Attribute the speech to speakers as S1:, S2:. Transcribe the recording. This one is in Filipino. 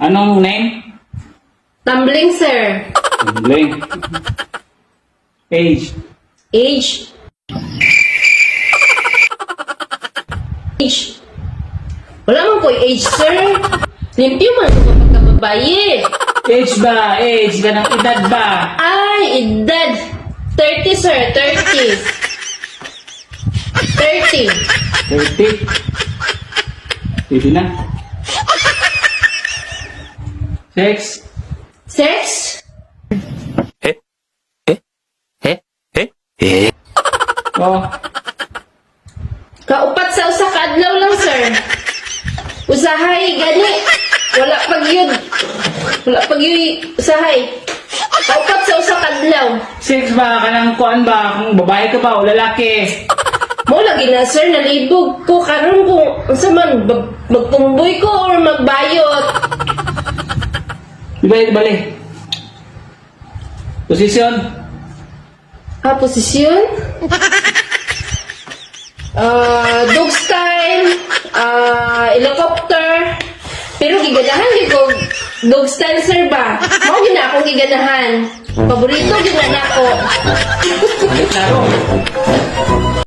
S1: Anong name?
S2: Tumbling, sir.
S1: Link. Age.
S2: Age. Age. Wala man po age, sir. Limpyo man ko pagkababaye.
S1: Age ba? Age. Ganang edad ba?
S2: Ay, edad. 30, sir. 30. 30.
S1: 30. Pwede na. Sex.
S2: Sex?
S1: Oh.
S2: Kaupat sa usa ka adlaw lang, sir. Usahay, gani. Wala pag yun. Wala pag yun, usahay. Kaupat sa usa ka adlaw.
S1: Sex ba? Kanang kuan ba? Kung babae ka ba o lalaki?
S2: Mo lagi na, sir, nalibog ko karon kung unsa man mag- magtumboy ko or magbayot.
S1: Ibalik, balik. Posisyon.
S2: Ah, posisyon? Ah, dog style, ah, helicopter. Pero giganahan ko dog style sir ba? Mao gina akong giganahan. Paborito gina na ako.
S1: Balik na ro.